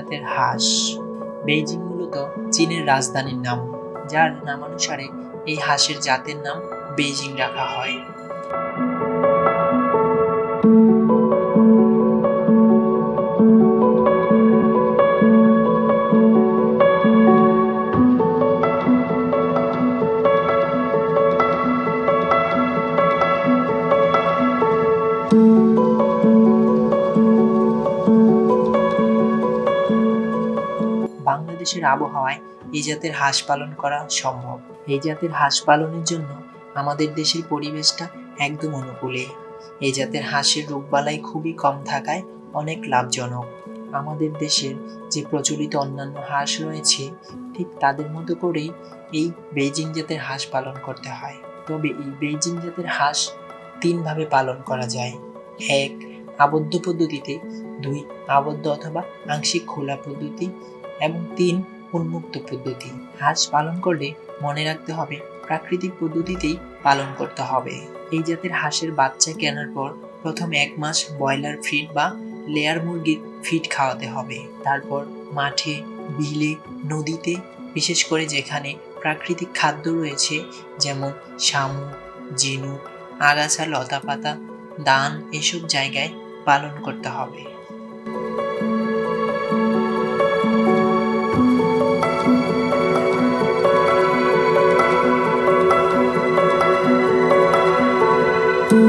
জাতের হাঁস। বেইজিং মূলত চীনের রাজধানীর নাম, যার নামানুসারে এই হাঁসের জাতের নাম বেইজিং রাখা হয়। বাংলাদেশের আবহাওয়ায় এই জাতের হাঁস পালন করা সম্ভব। এই জাতের হাঁস পালনের জন্য আমাদের দেশের পরিবেশটা একদম অনুকূলে। এই জাতের হাঁসের রোগবালাই খুবই কম থাকায় অনেক লাভজনক। আমাদের দেশের যে প্রচলিত অন্যান্য হাঁস রয়েছে, ঠিক তাদের মতো করেই এই বেইজিং জাতের হাঁস পালন করতে হয়। তবে এই বেইজিং জাতের হাঁস তিনভাবে পালন করা যায়। এক, আবদ্ধ পদ্ধতিতে, দুই, আবদ্ধ অথবা আংশিক খোলা পদ্ধতি এবং তিন উন্মুক্ত পদ্ধতি। হাঁস পালন করলে মনে রাখতে হবে, প্রাকৃতিক পদ্ধতিতেই পালন করতে হবে। এই জাতের হাঁসের বাচ্চা কেনার পর প্রথম এক মাস ব্রয়লার ফিড বা লেয়ার মুরগির ফিড খাওয়াতে হবে। তারপর মাঠে, বিলে, নদীতে, বিশেষ করে যেখানে প্রাকৃতিক খাদ্য রয়েছে, যেমন শামুক ঝিনুক আগাছা, লতাপাতা, দান, এসব জায়গায় পালন করতে হবে। এই হাঁস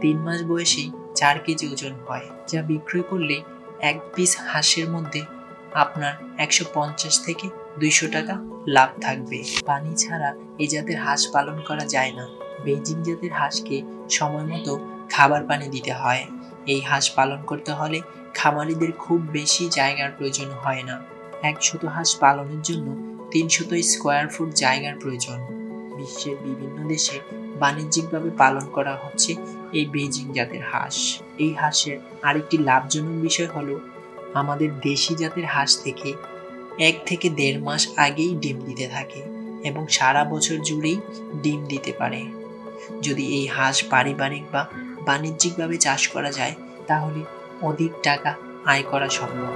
তিন মাস বয়সেই চার কেজি ওজন হয়, যা বিক্রয় করলে এক পিস হাঁসের মধ্যে আপনার একশো পঞ্চাশ থেকে দুইশো টাকা লাভ থাকবে। পানি ছাড়া এই জাতের হাঁস পালন করা যায় না। বেজিং জাতের হাঁসকে সময় মতো খাবার পানি দিতে হয়। এই হাঁস পালন করতে হলে খামারিদের খুব বেশি জায়গার প্রয়োজন হয় না। একশত হাঁস পালনের জন্য তিনশত স্কোয়ার ফুট জায়গার প্রয়োজন। বিশ্বের বিভিন্ন দেশে বাণিজ্যিকভাবে পালন করা হচ্ছে এই বেজিং জাতের হাঁস। এই হাঁসের আরেকটি লাভজনক বিষয় হলো, আমাদের দেশি জাতের হাঁস থেকে এক থেকে দেড় মাস আগেই ডিম দিতে থাকে এবং সারা বছর জুড়েই ডিম দিতে পারে। যদি এই হাঁস পারিবারিক বা বাণিজ্যিকভাবে চাষ করা যায়, তাহলে অধিক টাকা আয় করা সম্ভব।